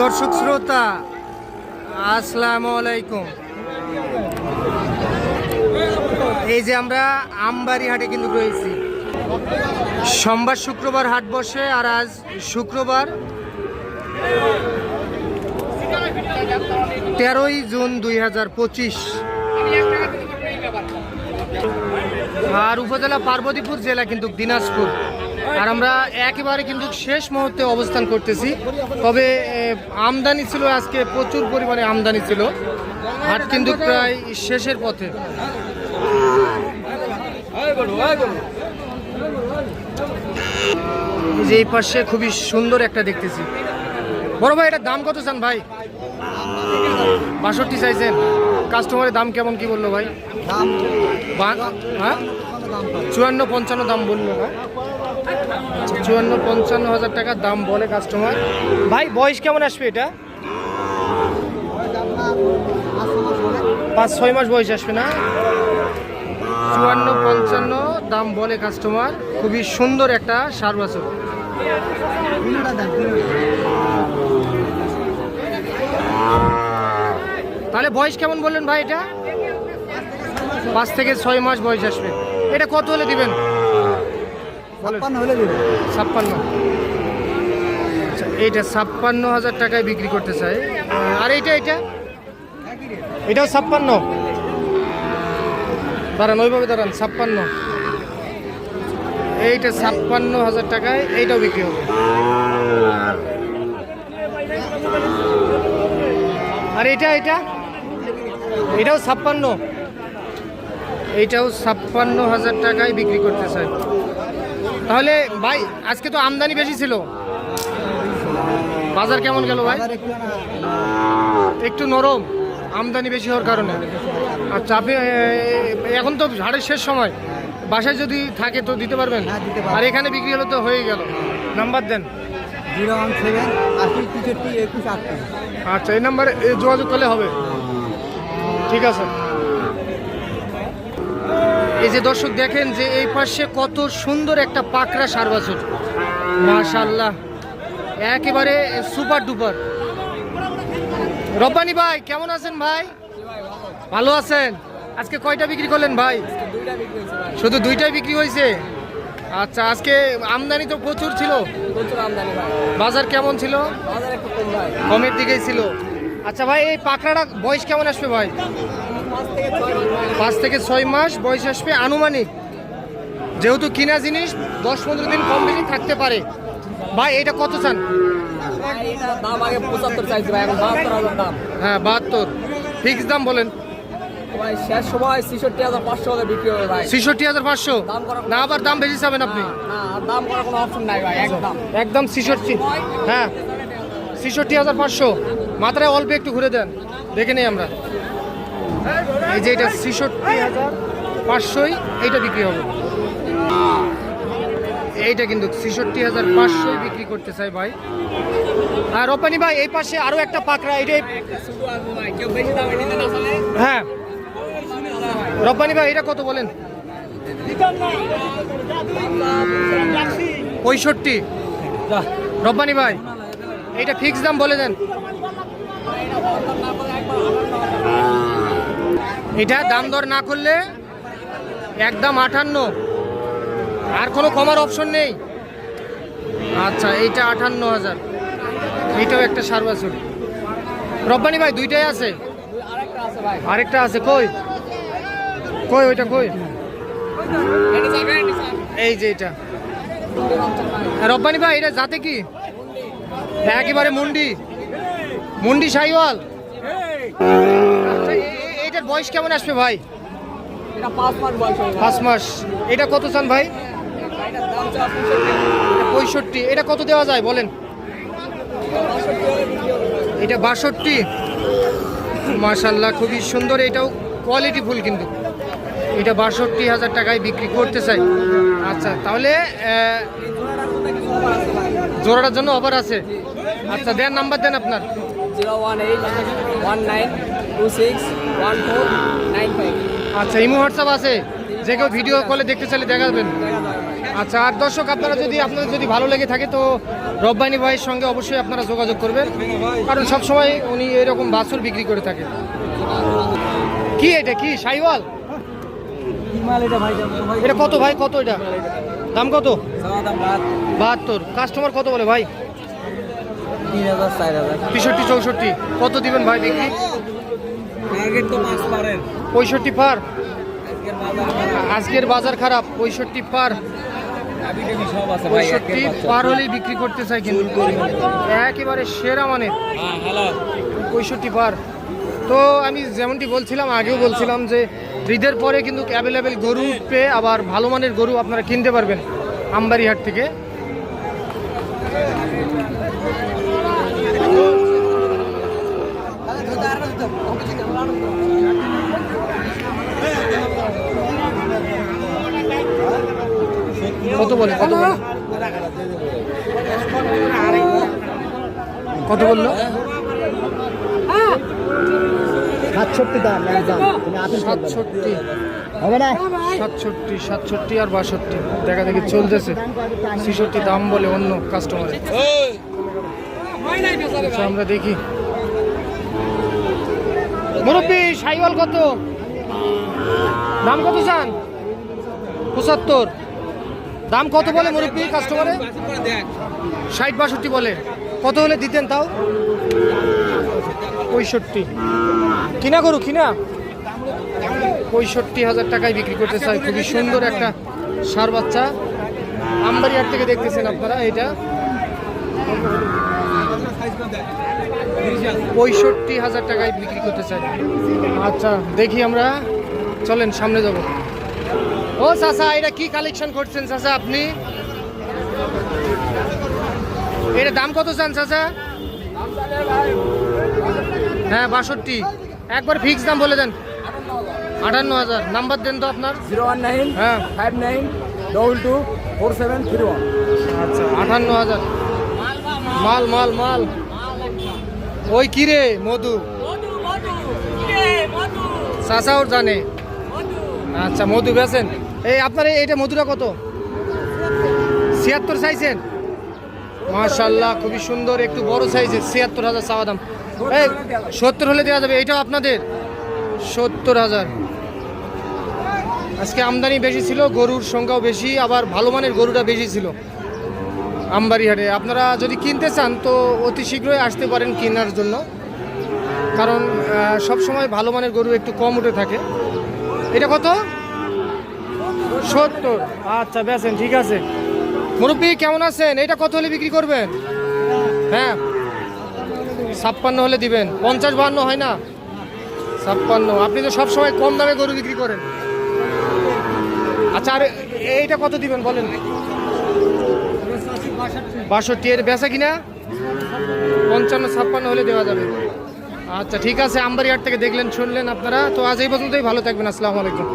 দর্শক শ্রোতা, আসসালামু আলাইকুম। এই যে আমরা আমবাড়ি হাটে কিন্তু রয়েছি। সোমবার শুক্রবার হাট বসে আর আজ শুক্রবার তেরোই জুন দুই হাজার পঁচিশ। আর উপজেলা পার্বতীপুর জেলা কিন্তু দিনাজপুর। আর আমরা একেবারে কিন্তু শেষ মুহূর্তে অবস্থান করতেছি। তবে আমদানি ছিল আজকে প্রচুর পরিমাণে আমদানি ছিল। হাট কিন্তু প্রায় শেষের পথে। যে এই পাশে খুবই সুন্দর একটা দেখতেছি। বড় ভাই এটার দাম কত চান ভাই? বাষট্টি চাইছেন। কাস্টমারের দাম কেমন কি বলল ভাই? হ্যাঁ? চুয়ান্ন পঞ্চান্ন দাম বলল। না চুয়ান্ন পঞ্চান্ন হাজার টাকা দাম বলে কাস্টমার ভাই বয়স কেমন আসবে এটা? পাঁচ ছয় মাস বয়স আসবে না? চুয়ান্ন পঞ্চান্ন দাম বলে কাস্টমার খুবই সুন্দর একটা সার বাছুর তাহলে বয়স কেমন বললেন ভাই এটা? পাঁচ থেকে ছয় মাস বয়স আসবে। এটা কত হলে দিবেন? ছাপ্পান্ন আচ্ছা এইটা ছাপ্পান্ন হাজার টাকায় বিক্রি করতে চাই। আর এইটা এটা এটাও ছাপ্পান্ন। দাঁড়ান ওইভাবে দাঁড়ান ছাপ্পান্ন। এইটা ছাপ্পান্ন হাজার টাকায় এইটাও বিক্রি হবে। আর এটা এটা এটাও ছাপ্পান্ন। এইটাও ছাপ্পান্ন হাজার টাকায় বিক্রি করতে চাই। তাহলে ভাই আজকে তো আমদানি বেশি ছিল। বাজার কেমন গেল ভাই? একটু নরম আমদানি বেশি হওয়ার কারণে। আচ্ছা আপনি এখন তো ঝাড়ের শেষ সময়। বাসায় যদি থাকে তো দিতে পারবেন? হ্যাঁ। আর এখানে বিক্রি হলে তো হয়ে গেল। নাম্বার দেন। জিরো ওয়ান সেভেন আশি তেষট্টি একুশ আটত্রিশ। আচ্ছা এই নাম্বারে যোগাযোগ করলে হবে। ঠিক আছে। এই যে দর্শক দেখেন যে এই পাশে কত সুন্দর একটা পাকড়া সার বাছুর মাশাল্লাহ একেবারে সুপার ডুপার। রব্বানি ভাই কেমন আছেন ভাই? ভালো আছেন? আজকে কয়টা বিক্রি করলেন ভাই? শুধু দুইটাই বিক্রি হয়েছে? আচ্ছা আজকে আমদানি তো প্রচুর ছিল। বাজার কেমন ছিল? কমের দিকেই ছিল। আচ্ছা ভাই এই পাকড়াটা বয়স কেমন আসবে ভাই? পাঁচ থেকে ছয় মাস বয়স আসবে আনুমানিক। যেহেতু কিনা জিনিস দশ পনেরো দিন কম বেশি থাকতে পারে। ভাই এটা কত চান? এখন বাহাত্তর ফিক্স দাম। বলেন। শেষ সময় ছেষট্টি হাজার পাঁচশো বিক্রি হবে ভাই। ছেষট্টি হাজার পাঁচশো? না আবার দাম বেশি চাবেন আপনি? দাম করার কোনো অপশন নাই ভাই একদম। একদম ছেষট্টি। হ্যাঁ ছেষট্টি হাজার পাঁচশো। মাত্রায় অল্প একটু ঘুরে দেন। দেখে নেই আমরা। এই যে এটা ছেষট্টি হাজার পাঁচশোই, এইটা বিক্রি হবে। এইটা কিন্তু ছেষট্টি হাজার পাঁচশোই বিক্রি করতে চাই ভাই। আর রপানি ভাই, এই পাশে আরও একটা পাকড়া চলে হ্যাঁ। রব্বানি ভাই, এটা কত বলেন? পঁয়ষট্টি। রব্বানি ভাই, এইটা ফিক্স দাম বলে দেন। এটা দাম দর না করলে একদম আটান্ন আর কোনো কমার অপশন নেই। আচ্ছা এইটা আটান্ন হাজার। এইটাও একটা সারবাসুর। রব্বানি ভাই, দুইটাই আছে? আরেকটা আছে, কই? কই ওইটা, কই? এই যে এটা। রব্বানি ভাই, এটা যাতে কি? একেবারে মুন্ডি। মুন্ডি সাইওয়াল। বয়স কেমন আসবে ভাই? পাঁচ মাস এটা কত চান ভাই? পঁয়ষট্টি। এটা কত দেওয়া যায় বলেন। এটা বাষট্টি। মাশাল্লাহ খুবই সুন্দর। এটাও কোয়ালিটি ফুল কিন্তু। এটা বাষট্টি হাজার টাকায় বিক্রি করতে চাই। আচ্ছা তাহলে জোড়াটার জন্য অফার আছে। আচ্ছা দেন নাম্বার দেন আপনার। Zero one eight one nine two six আচ্ছা ইমো হোয়াটসঅ্যাপ আছে। যে কেউ ভিডিও কলে দেখতে চাইলে দেখাবেন। আচ্ছা আর দর্শক আপনারা যদি আপনাদের যদি ভালো লেগে থাকে তো রব্বানি ভাইয়ের সঙ্গে অবশ্যই আপনারা যোগাযোগ করবেন। কারণ সবসময় উনি এরকম বাছুর বিক্রি করে থাকে। কি এটা? কি সাইওয়াল? এটা কত ভাই? কত এটা? দাম কত? বাহাত্তর। কাস্টমার কত বলে ভাই? তিন হাজার চার হাজার। তেষট্টি চৌষট্টি। কত দিবেন ভাই বিক্রি টার্গেট তো মাছ পারেন। পঁয়ষট্টি পার। আজকের বাজার খারাপ। পঁয়ষট্টি পার। পঁয়ষট্টি পার হলেই বিক্রি করতে চাই কিন্তু। একেবারে সেরা মানে হ্যাঁ পঁয়ষট্টি পার। তো আমি যেমনটি বলছিলাম আগেও বলছিলাম যে ঈদের পরে কিন্তু অ্যাভেলেবেল গরু উঠবে আবার ভালো মানের গরু আপনারা কিনতে পারবেন আমবাড়িহাট থেকে কত বলে কত বলে কত বলল? সাতষট্টি দাম সাতষট্টি। হবে না? সাতষট্টি সাতষট্টি আর বাষট্টি। দেখা দেখি চলতেছে। ছেষট্টি দাম বলে অন্য কাস্টমার আচ্ছা আমরা দেখি। মুরব্বী সাইওয়াল কত? দাম কত চান? পঁচাত্তর। দাম কত বলে মুরব্বী কাস্টমারে ষাট বাষট্টি বলে। কত হলে দিতেন তাও? পঁয়ষট্টি। কিনা করু কিনা? পঁয়ষট্টি হাজার টাকায় বিক্রি করতে চাই। খুবই সুন্দর একটা সার বাচ্চা। আমবাড়িহাট থেকে দেখতেছেন আপনারা এটা। পঁয়ষট্টি হাজার টাকায় বিক্রি করতে চাই। আচ্ছা দেখি আমরা। চলেন, সামনে যাব। ও চাচা এটা কি কালেকশন করছেন চাচা আপনি? এটা দাম কত চান চাচা? হ্যাঁ বাষট্টি। একবার ফিক্স দাম বলে দেন। আটান্ন হাজার। নাম্বার দেন তো আপনার। জিরো ওয়ান নাইন হ্যাঁ। Five nine double two four seven three one. আচ্ছা আটান্ন হাজার। মাল মাল মাল। ওই কি রে মধু? চাচাও জানে। আচ্ছা মধু বেছেন এই আপনার এইটা মধুটা কত? ছিয়াত্তর চাইছেন মাশাল্লাহ খুবই সুন্দর, একটু বড় সাইজের, ছিয়াত্তর হাজার চাওয়া দাম। এই, সত্তর হলে দেওয়া যাবে, এইটাও আপনাদের? সত্তর হাজার। আজকে আমদানি বেশি ছিল, গরুর সংখ্যাও বেশি, আবার ভালো মানের গরুটা বেশি ছিল। আমবাড়িহাটে। আপনারা যদি কিনতে চান, তো অতি শীঘ্রই আসতে পারেন কেনার জন্য। কারণ সব সময় ভালো মানের গরু একটু কম উঠে থাকে। এটা কত? সত্তর। আচ্ছা বেছেন ঠিক আছে। মুরব্বী কেমন আছেন? এটা কত হলে বিক্রি করবেন? হ্যাঁ। ছাপ্পান্ন হলে দিবেন। পঞ্চাশ বাহান্ন হয় না? ছাপ্পান্ন। আপনি তো সব সময় কম দামে গরু বিক্রি করেন। আচ্ছা আর এইটা কত দিবেন বলেন? বাষট্টি। এর বেচা কিনা? পঞ্চান্ন ছাপ্পান্ন হলে দেওয়া যাবে। আচ্ছা ঠিক আছে। আমবাড়িহাট থেকে দেখলেন শুনলেন আপনারা। তো আজ এই পর্যন্তই। ভালো থাকবেন। আসসালামু আলাইকুম।